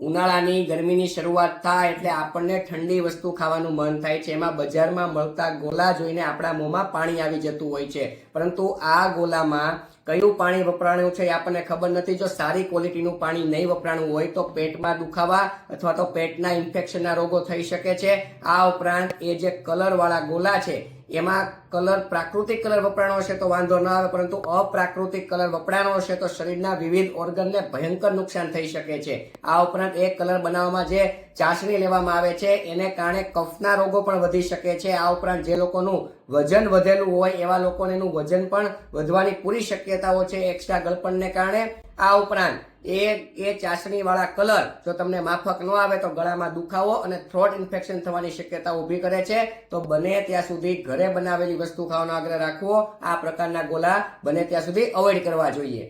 ઉનાળાની ગરમીની શરૂઆત થાય એટલે આપણને ઠંડી વસ્તુ ખાવાનું મન થાય છે. એમાં બજારમાં મળતા ગોલા જોઈને આપણા મોંમાં પાણી આવી જતું હોય છે. પરંતુ આ ગોલામાં કયું પાણી વપરાણું છે એ આપણને ખબર નથી. જો સારી ક્વોલિટીનું પાણી નહીં વપરાણું હોય તો પેટમાં દુખાવા અથવા તો પેટના ઇન્ફેક્શનના રોગો થઈ શકે છે. આ ઉપરાંત એ જે કલરવાળા ગોલા છે એમાં કલર, પ્રાકૃતિક કલર વપરાણો હશે તો વાંધો ન આવે, પરંતુ અપ્રાકૃતિક કલર વપરાણો હશે તો શરીરના વિવિધ ઓર્ગનને ભયંકર નુકસાન થઈ શકે છે. આ ઉપરાંત એ કલર બનાવવામાં જે ચાસણી લેવામાં આવે છે, એને કારણે કફના રોગો પણ વધી શકે છે. આ ઉપરાંત જે લોકોનું વજન વધેલું હોય, એવા લોકોને એનું વજન પણ વધવાની પૂરી શક્યતાઓ છે. એક્સ્ટ્રા ગળપણને કારણે. આ ઉપરાંત એ એ ચાસણી વાળા કલર જો તમને માફક ન આવે તો ગળામાં દુખાવો અને થ્રોટ ઇન્ફેક્શન થવાની શક્યતા ઊભી કરે છે, તો બને ત્યાં સુધી ઘરે બનાવેલી વસ્તુ ખાવાનો આગ્રહ રાખવો. આ પ્રકારના ગોલા બને ત્યાં સુધી અવોઇડ કરવા જોઈએ.